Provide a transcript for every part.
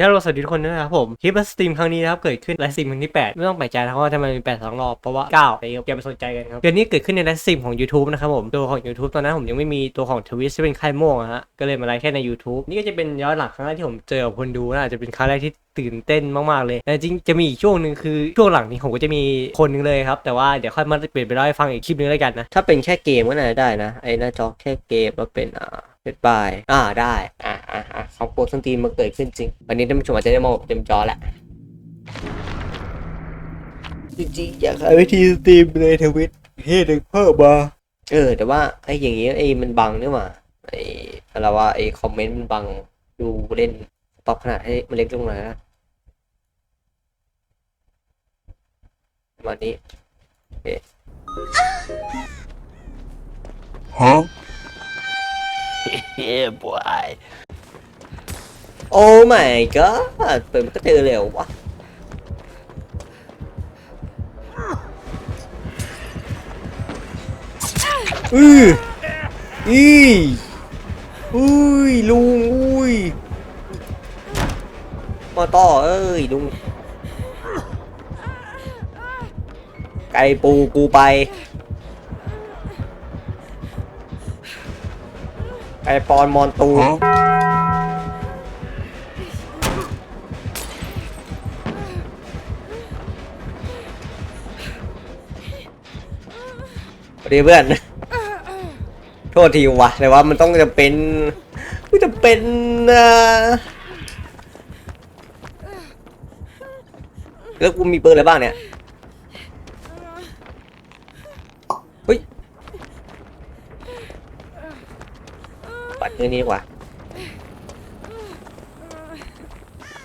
ยาโรสวัสดีทุกคนด้วยนะครับผม คลิปสตรีมครั้งนี้นะครับ เกิดขึ้นไลฟ์สตรีมครั้งที่ 8 ไม่ต้องแปลกใจนะว่าทำไมมี 8 2 รอบ เพราะว่า 9ไปอย่าไปสนใจกันครับเดือนนี้เกิดขึ้นในไลฟ์สตรีมของ YouTube นะครับผม ตัวของ YouTube ตอนนั้นผมยังไม่มีตัวของทวิสที่เป็นค่ายโม่งอะฮะก็เลยมาไลฟ์แค่ใน YouTube นี่ก็จะเป็นย้อนหลังครั้งแรกที่ผมเจอกับคนดูนะอาจจะเป็นครั้งแรกที่ตื่นเต้นมากๆเลยแต่จริงจะมีอีกช่วงหนึ่งคือช่วงหลังนี้ผมก็จะมีคนหนึงเลยครับ แต่ว่าเดี๋ยวค่อยมาเปลี่ยนไปเล่าให้ฟังอีกคลิปนึงแล้วกันนะถ้าเป็นแค่เกมก็น่าจะได้นะไอ้หน้าจอแค่เกมแล้วเป็นอ่า เดบายอ่าได้ อ่าอ่าอ่าของโปรสตรีมมาเกิดขึ้นจริง วันนี้ท่านผู้ชมอาจจะได้มองแบบเต็มจอแหละจริงๆอยากหาวิธีสตรีมในทวิตให้ดึกเพิ่มมาเออ แต่ว่าไอ้อย่างงี้ไอ้มันบังนี่หว่าไอ้อะไรว่าไอ้คอมเมนต์มันบังดูเล่นปรับขนาดให้มันเล็กลงหน่อยนะประมาณนี้โอเค Huh? Yeah, boy. โอ้ my god เปิดมันก็เจอเร็ววะอืออีอุ้ยลุงอุ้ยมาต่อเอ้ยลุงไก่ปูกูไป ไก่ปอนมอนตู Huh? สวัสดีเพื่อน โทษทีวะแต่ว่ามันต้องจะเป็นมันจะเป็นนะแล้วกูมีปืนอะไรบ้างเนี่ย เฮ้ยื่องนี้ดีกว่า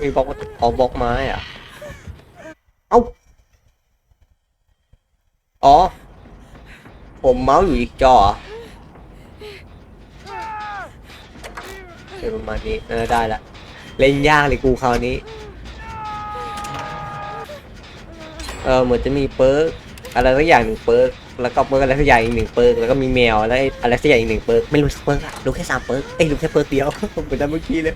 มีบล็อกเอ๋อบล็อกไม้อะเอ้า อ๋อ ผมเมาส์อยู่อีกจอเรอเดี๋ยวประมาณนี้เออได้ละ เล่นยากเลยกูคราวนี้ เออเหมือนจะมีเปิร์กอะไรสักอย่างหนึ่งเปิร์ก แล้วก็เปิร์กอะไรสักอย่างอีกหนึ่งเปิร์กแล้วก็มีแมวแล้วอะไรสักอย่างอีกหนึ่งเปิร์กไม่รู้สักเปิร์กอะรู้แค่สามเปิร์กเอ้ยรู้แค่เปิร์กเดียวเหมือนเมื่อกี้เลย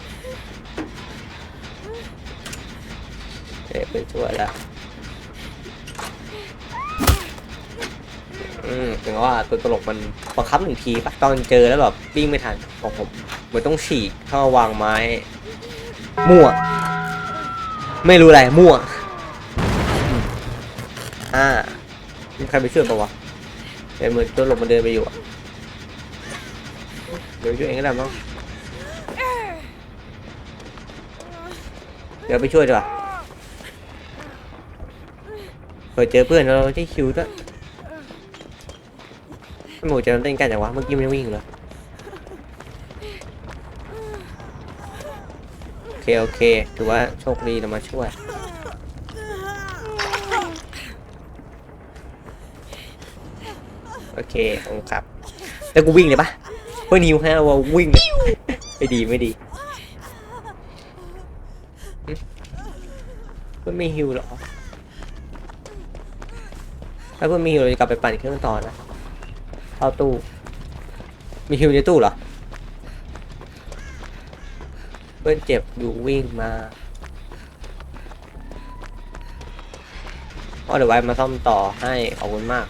เอ๊ะเป็นช่วยละอืมถึงว่าตัวตลกมันบังคับหนึ่งทีปะตอนเจอแล้วแบบวิ่งไม่ทันของผมเหมือนต้องฉีกเข้าวางไม้ มั่ว ไม่รู้อะไรมั่ว อ่ามีใครไปช่วยปะวะ เป็นเหมือนตัวหลบมันเดินไปอยู่อะเดี๋ยวช่วยเองก็ได้มั้งเดี๋ยวไปช่วยดีกว่าเผื่อเจอเพื่อนเราที่คิวด้วยไม่หมูจะเต้นกันจังวะเมื่อกี้มันวิ่งเลยโอเคโอเคถือว่าโชคดีเรามาช่วย โอ เคขอบคุณครับแล้วกูวิ่งเลยปะเพื่อนหิวแค่ว่าวิ่งเลยไม่ดีไม่ดีหึเพื่อนไม่หิวหรอถ้าเพื่อนไม่หิวเราจะกลับไปปั่นเครื่องต่อนะเข้าตู้ มีฮิวในตู้เหรอ เพื่อนเจ็บอยู่วิ่งมาก็เดี๋ยวไว้มาซ่อมต่อให้ขอบคุณมาก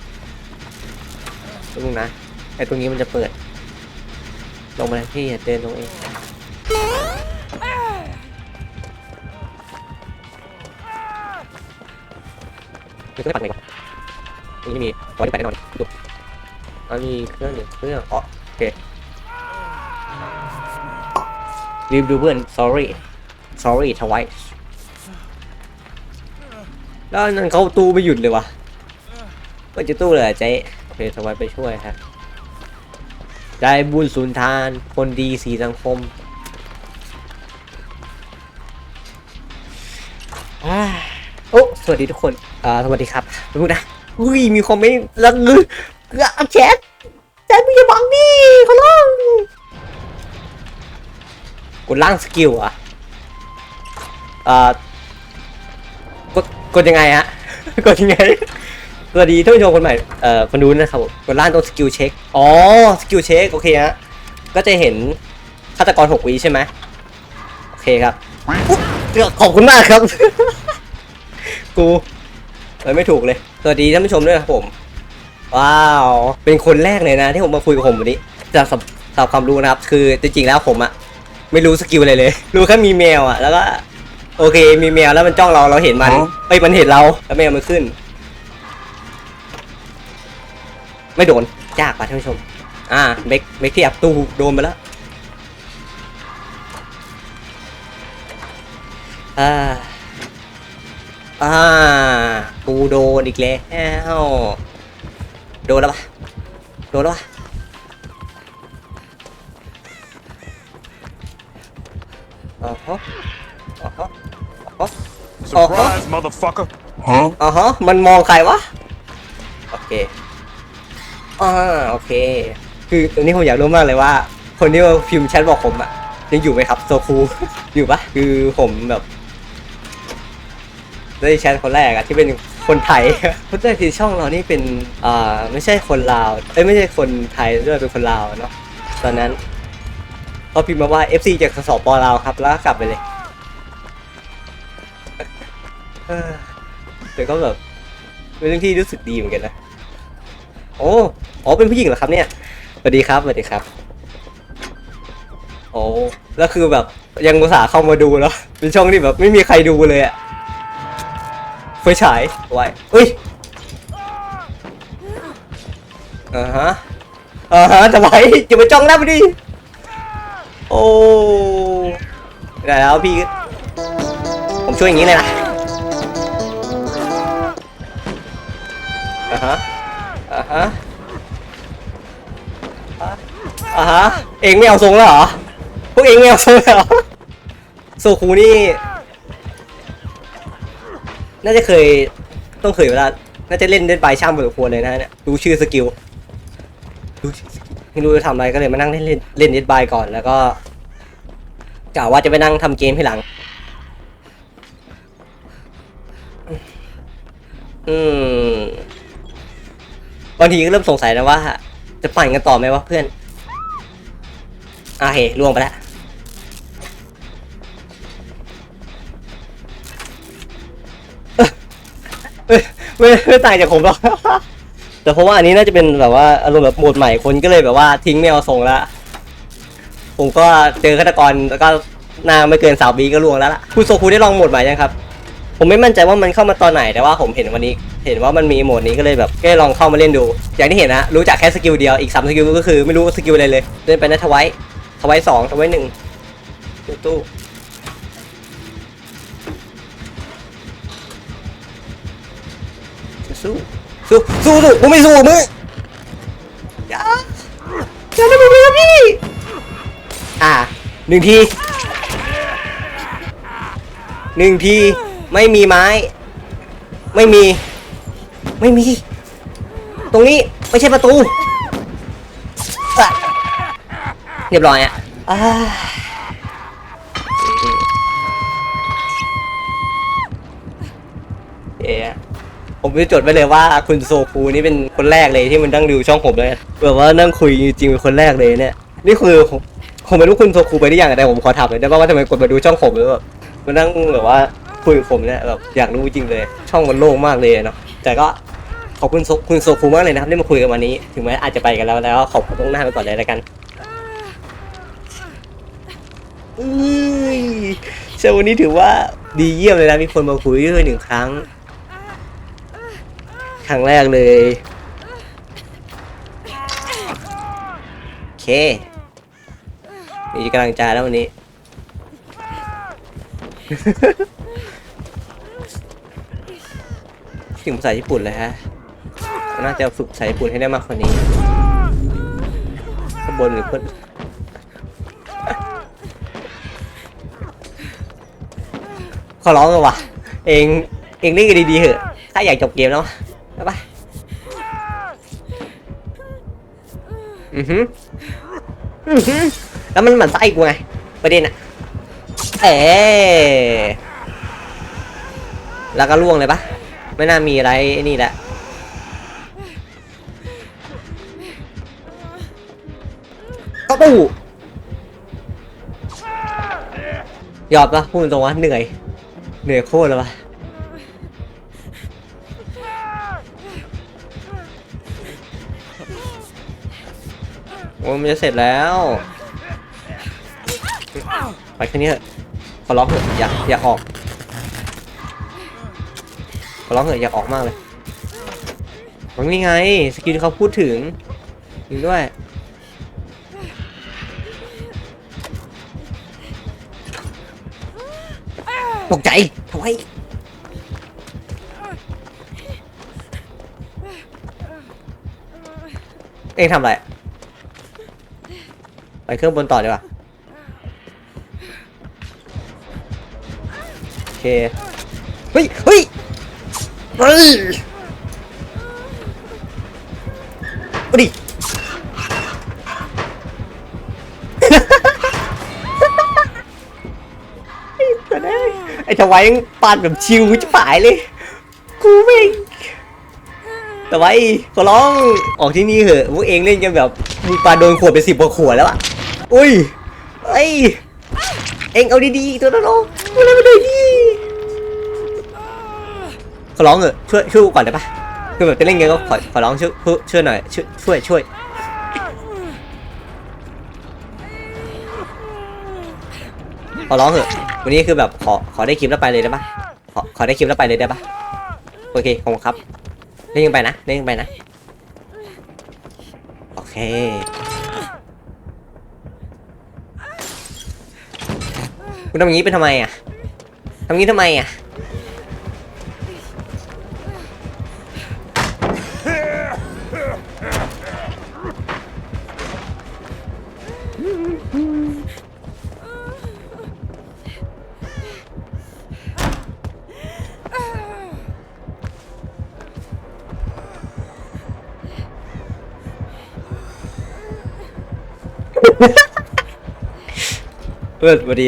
ลุงนะไอ้ตรงนี้มันจะเปิด ลงมาเลยพี่เดินลงเองมีเครื่องปั่นไหนก่อนตรงนี้มีตอนที่ไปแน่นอนดูอันนี้เครื่องหนึ่งเครื่องอ๋อโอเครีบดูเพื่อน sorry sorry twice แล้วนั่นเขาตู้ไม่หยุดเลยวะไม่จะตู้เลยเจ๊ โอเคทวายไปช่วยครับได้บุญสุนทาน คนดีสีสังคมอโอ้สวัสดีทุกคนอ่าสวัสดีครับทุกนะอุ้ย มีคอมเมนต์แล้วงือแชทแจมึงอย่าบังดิเขาล่างกดล่างสกิลอะเอ่อกด กดยังไงฮะ กดยังไง สวัสดีท่านผู้ชมคนใหม่เอ่อคนดูนะครับผมกดล่างตรงสกิลเช็คอ๋อสกิลเช็คโอเคฮะก็จะเห็นฆาตกรหกวิใช่ไหมโอเคครับอุ๊ยขอบคุณมากครับ กูมันไม่ถูกเลย สวัสดีท่านผู้ชมด้วยนะครับผม ว้าว เป็นคนแรกเลยนะ ที่ผมมาคุยกับผมวันนี้จากสำสำความรู้นะครับ คือจริงๆแล้วผมอะไม่รู้สกิลอะไรเลย รู้แค่มีแมวอะแล้วก็ โอเค มีแมวแล้วมันจ้องเราเราเห็นมันเอ้ยมันเห็นเราแล้วแมวมันขึ้น ไม่โดนยากป่ะท่านผู้ชม อ่าเบกเบกที่อับตู้โดนไปแล้วอ่าอ่ากูโดนอีกแล้วโดนแล้วปะโดนแล้วปะอ๋อฮะอ๋อฮะอ๋อฮะ Surprise, motherfucker. Huh? อ๋อฮะมันมองใครวะ โอเค อ่าโอเค คือตอนนี้ผมอยากรู้มากเลยว่า คนที่มาพิมพ์แชทบอกผมอะยังอยู่ไหมครับโซคู อยู่ปะคือผมแบบได้แชทคนแรกอะที่เป็นคนไทยเพราะแต่ทีช่องเรานี่เป็นอ่าไม่ใช่คนลาว เอ้ยไม่ใช่คนไทยด้วยเป็นคนลาวเนาะตอนนั้นเขาพิมพ์มาว่า FC จากสปลาวครับแล้วก็กลับไปเลยแต่ก็แบบเป็นเรื่องที่รู้สึกดีเหมือนกันนะ โอ้อ๋อเป็นผู้หญิงเหรอครับเนี่ยสวัสดีครับสวัสดีครับโอ้แล้วคือแบบยังอุตส่าห์เข้ามาดูแล้วเป็นช่องที่แบบไม่มีใครดูเลยอะไฟฉายไว้เอ้ยอ่าฮะอ่าฮะทำไมจะไปจ้องหน้าไปดิโอ้ได้แล้วพี่ ผมช่วยอย่างนี้เลยนะอ่าฮะ ฮะอ่าฮะ เองไม่เอาทรงแล้วเหรอ พวกเองไม่เอาทรงแล้วเหรอโซคูนี่ น่าจะเคย ต้องเคยเวลา น่าจะเล่นเล่นไปช่างบนควรเลยนะเนี่ยดูชื่อสกิลดูชื่อสกิลไม่รู้จะทำอะไรก็เลยมานั่งเล่นเล่นเล่นเดดบายก่อนแล้วก็กะว่าจะไปนั่งทำเกมที่หลัง อืมางทีก็เริ่มสงสัยนะว่า จะปั่นกันต่อไหมวะเพื่อนอะเฮ้ล่วงไปแล้วไม่ไม่ต่างจากผมหรอกแต่เพราะว่าอันนี้น่าจะเป็นแบบว่าอารมณ์แบบโหมดใหม่คนก็เลยแบบว่าทิ้งไม่เอาทรงละผมก็เจอฆาตกรแล้วก็หนาไม่เกินสาวบีก็ล่วงแล้วล่ะคุณโซคูได้ลองโหมดใหม่ยังครับ ผมไม่มั่นใจว่ามันเข้ามาตอนไหนแต่ว่าผมเห็นวันนี้ เห็นว่ามันมีโหมดนี้ก็เลยแบบก็ลองเข้ามาเล่นดู อย่างที่เห็นนะรู้จักแค่สกิลเดียวอีกสามสกิลก็คือไม่รู้สกิลอะไรเลยเล่นไปนะทวายทวายสองทวายหนึ่งตู้ตู้สู้สู้สู้สู้กูไม่สู้มึงอย่าอย่าทำแบบนี้นพี่ อ่าหนึ่งทีหนึ่งทีไม่มีไม้ ไม่มี ไม่มี ตรงนี้ไม่ใช่ประตูอะเรียบร้อยอะอ่าเอ๊ะผมจะจดไว้เลยว่าคุณโซคูนี่เป็นคนแรกเลยที่มันนั่งดูช่องผมเลยแบบว่านั่งคุยจริงๆเป็นคนแรกเลยเนี่ย นี่คือผมผมไม่รู้คุณโซคูไปได้ยังแต่ผมขอถามเลยได้ป่ะว่าทำไมกดมาดูช่องผมแล้วแบบมานั่งแบบว่าคุยกับผมเนี่ยแบบอยากรู้จริงเลย ช่องมันโล่งมากเลยเนาะแต่ก็ ขอบคุณโซคุณโซคูมากเลยนะครับที่มาคุยกันวันนี้ ถึงแม้อาจจะไปกันแล้วแล้วขอบคุณล่วงหน้าไปก่อนเลยแล้วกันอุ้ยเช้าวันนี้ถือว่าดีเยี่ยมเลยนะมีคนมาคุยด้วยหนึ่งครั้ง ครั้งแรกเลยโอเคมีกำลังใจแล้ววันนี้ถึงภาษาญี่ปุ่นเลยฮะ น่าจะฝึกภาษาญี่ปุ่นให้ได้มากกว่านี้ข้างบนหรือเพื่อนขอร้องเลยว่ะ เองเองเล่นกันดีๆเถอะ ถ้าอยากจบเกมแล้วไปไปอือหืออือหือแล้วมันเหมือนไส้กูไง ประเด็นอะเอ๋แล้วก็ล่วงเลยปะไม่น่ามีอะไรนี่แหละ เข้าตู้ยอดปะพูดตรงว่าเหนื่อย เหนื่อยโคตรเลยวะโอ้มันจะเสร็จแล้วไปแค่นี้เถอะขอร้องเถอะอย่าอย่าออกขอร้องเถอะอย่าออกมากเลยมันนี่ไง สกิลที่เขาพูดถึงถึงด้วย ตกใจทำไมเอ็งทำอะไร ไปเครื่องบนต่อดีกว่าโอเค เฮ้ย เฮ้ย เฮ้ยดิ อ้ทวายยังปานแบบชิวจะป่ายเลย กูไม่งแต่ไว้ขอร้องออกที่นี่เหอะพวกเองเล่นกันแบบมีปลาโดนขวดไปสิบกว่าขวดแล้วอะ อุ้ยไอ้ยเองเอาดีๆตัวนั้นน้องมาเล่นมาเลยดิขอร้องเหอะช่วยช่วยกูก่อนได้ปะคือแบบจะเล่นกันก็ขอขอร้องช่วยช่วยหน่อยช่วยช่วยช่วยขอร้องเถอะ วันนี้คือแบบขอขอได้คลิปแล้วไปเลยได้ปะขอขอได้คลิปแล้วไปเลยได้ปะโอเคขอบคุณครับเล่นยังไปนะเล่นยังไปนะ โอเคคุณทำอย่างนี้เป็นทำไมอะทำอย่างนี้ทำไมอะ เออสวัสดี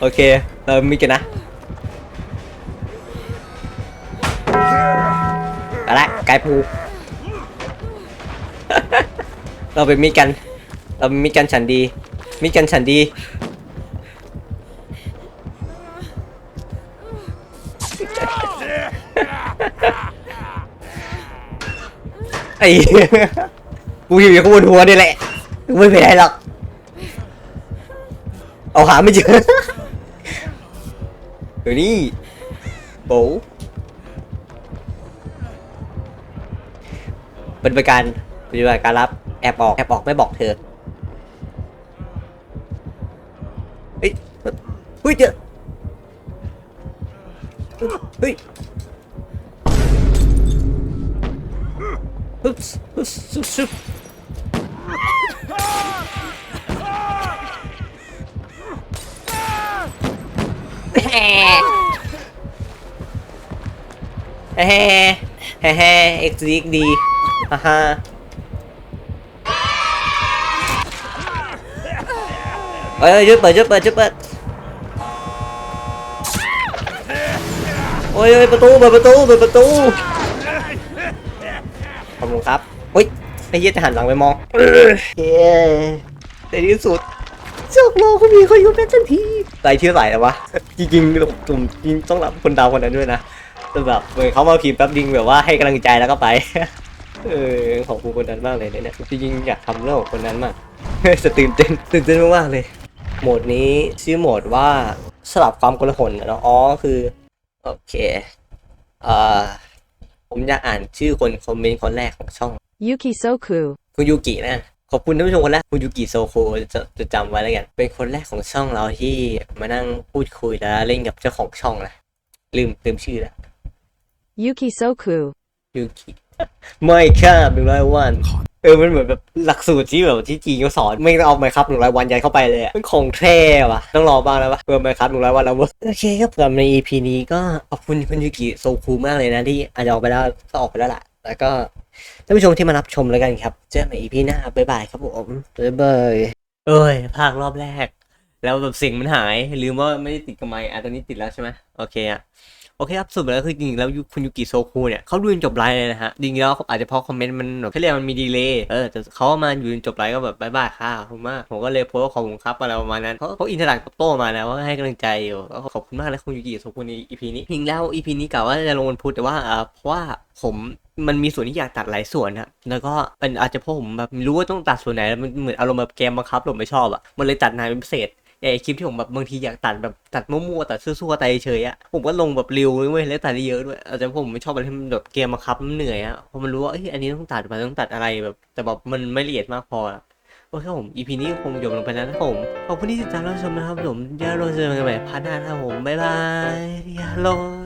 โอเค เรามีกันนะอาละไก่ปูเราเป็นมิตรกัน เราเป็นมิตรกันฉันดี มิตรกันฉันดี ไอ้กูอยู่ข้างบนหัวนี่แหละกูไม่ไปไหนหรอก เอาหาไม่เจอเดี๋ยวนี้โบปฏิบัติการปฏิบัติการรับแอบออกแอบออกไม่บอกเธอเฮ้ยเฮ้ยเจอเฮ้ยฮึบฮึบฮึบ เฮ้เฮ้เฮ้เฮ้เอ็กซ์ดีดีฮ่าฮ่าเฮ้ยยุดเปิดยุดเปิดยุดเปิดโอ้ยประตูเปิดประตูเปิดประตูขอบคุณครับเฮ้ยไอ้เหี้ยจะหันหลังไปมองเย้ในที่สุดจอกโลกมีคนอยู่เป็นทันที ใจเชื่อไหลแล้วะ จริงๆผมจริงต้องรับคนดาวคนนั้นด้วยนะแต่แบบเหมือนเขามาพิมพ์แป๊บดิงแบบว่าให้กำลังใจแล้วก็ไป เออขอบคุณคนนั้นมากเลยเนี่ยจริงๆอยากทำเรื่องของคนนั้นมากจะตื่นเต้นตื่นเต้นมากๆเลย โหมดนี้ชื่อโหมดว่าสลับความกลหนนะเนาะอ๋อคือโอเคเอ่อผมอยากอ่านชื่อคนคอมเมนต์คนแรกของช่อง Yuki Soku. คุณยูกินะ ขอบคุณท่านผู้ชมคนแรกคุณยูกิโซโคจะจะจำไว้แล้วกัน เป็นคนแรกของช่องเราที่มานั่งพูดคุยแล้วเล่นกับเจ้าของช่องนะลืมลืมชื่อแล้ว Yuki Soku. ยูกิไม่ค่ะหนึ่งร้อยวัน เออมันเหมือนแบบหลักสูตรที่แบบที่จีนเขาสอน ไม่ต้องเอาไมครับหนึ่งร้อยวันยัดเข้าไปเลยอะเป็นของแท้ว่ะ ต้องรอบ้างแล้ววะเพื่อไมครับหนึ่งร้อยวันแล้วเว้ยโอเคครับสำหรับใน EP นี้ก็ขอบคุณคุณยูกิโซคูมากเลยนะที่อาจจะออกไปแล้วก็ออกไปแล้วล่ะ แล้วก็ท่านผู้ชมที่มารับชมแล้วกันครับ เจอกันใหม่ EP หน้าบ๊ายบายครับผมบ๊ายบายเอ้ยภาครอบแรก แล้วแบบเสียงมันหาย ลืมว่าไม่ได้ติดกับไมค์อะตอนนี้ติดแล้วใช่ไหมโอเคอะโอเคครับสุดแล้วคือจริงๆแล้วคุณยูกิโซคูเนี่ยเขาดูจนจบไลฟ์เลยนะฮะจริงๆแล้วอาจจะเพราะคอมเมนต์มันแบบเขาเรียกมันมีดีเลย์เออแต่เขามาอยู่จนจบไลฟ์ก็แบบบายบายค่ะขอบคุณมากผมก็เลยโพสต์ขอบคุณครับอะไรประมาณนั้นเขาเขาอินเทอร์แอคกับโต้มานะว่าให้กำลังใจอยู่ก็ขอบคุณมากเลยคุณยูกิโซคูใน EP นี้จริงแล้ว EP นี้กะว่าจะลงวันพุธแต่ว่าอ่าเพราะว่าผม มันมีส่วนที่อยากตัดหลายส่วนครับแล้วก็เป็นอาจจะเพราะผมแบบรู้ว่าต้องตัดส่วนไหนแล้วมันเหมือนอารมณ์แบบเกมบังคับผมไม่ชอบอะมันเลยตัดนานเป็นพิเศษไอคลิปที่ผมแบบบางทีอยากตัดแบบตัดมั่วๆตัดซั่วๆตัดเฉยอะผมก็ลงแบบเร็วเว้ยแล้วตัดได้เยอะด้วยอาจจะเพราะผมไม่ชอบอะไรที่มันแบบเกมมาคับมันเหนื่อยอะเพราะมันรู้ว่าเอ้ยอันนี้ต้องตัดไปต้องตัดอะไรแบบ แต่แบบมันไม่ละเอียดมากพออะโอเคครับผม EP นี้คงจบลงไปแล้วนะผมขอบคุณที่ติดตามรับชมนะครับผมอย่ารอเจอกันใหม่พาร์ทหน้าครับผมบ๊ายบายอย่ารอ